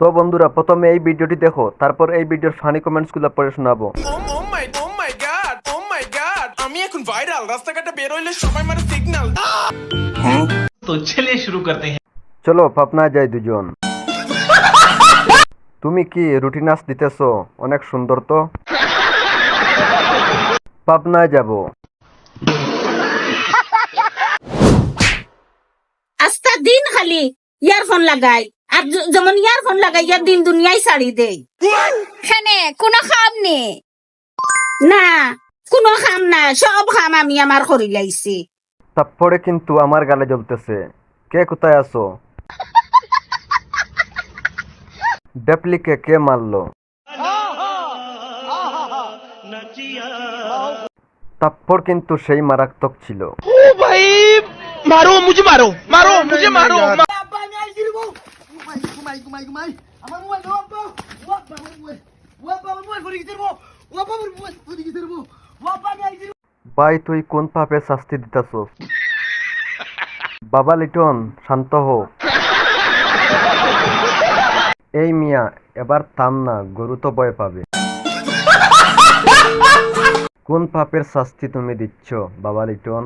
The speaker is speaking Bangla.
তো বন্ধুরা প্রথমে এই ভিডিওটি দেখো তারপর এই ভিডিওর ফানি কমেন্টসগুলো পড়ে শোনাবো। আমি এখন ভাইরাল রাস্তাঘাটে বের হইলে সবাই সিগন্যাল তো ছেলে শুরু করতে চলো পাপনা যাই দুজন। তুমি কি রুটিনাস দিতেছো? অনেক সুন্দর তো? পাবনায় যাব। আস্তা দিন খালি ইয়ারফোন লাগাই। আর যেমন ইয়ার দিন দুনিয়ায় ছাড়ি দেই। খানে কোনো খাম নে। না কোনো খাম না সব খাম আমি আমার করি লাইছি। তারপরে কিন্তু আমার গালে জ্বলতেছে। কে কোথায় আছো? ডেপলিকে কে মারলো? তাপ্পর কিন্তু সেই মারাত্মক ছিল। মারো মুঝে মারো মারো মুঝে মারো ভাই, তুই কোন পাপে শাস্তি দিতেছস? বাবা লিটন, শান্ত হো। এই মিয়া, এবার থাম না, গরু তো ভয় পাবে। কোন পাপের শাস্তি তুমি দিচ্ছ, বাবা লিটন?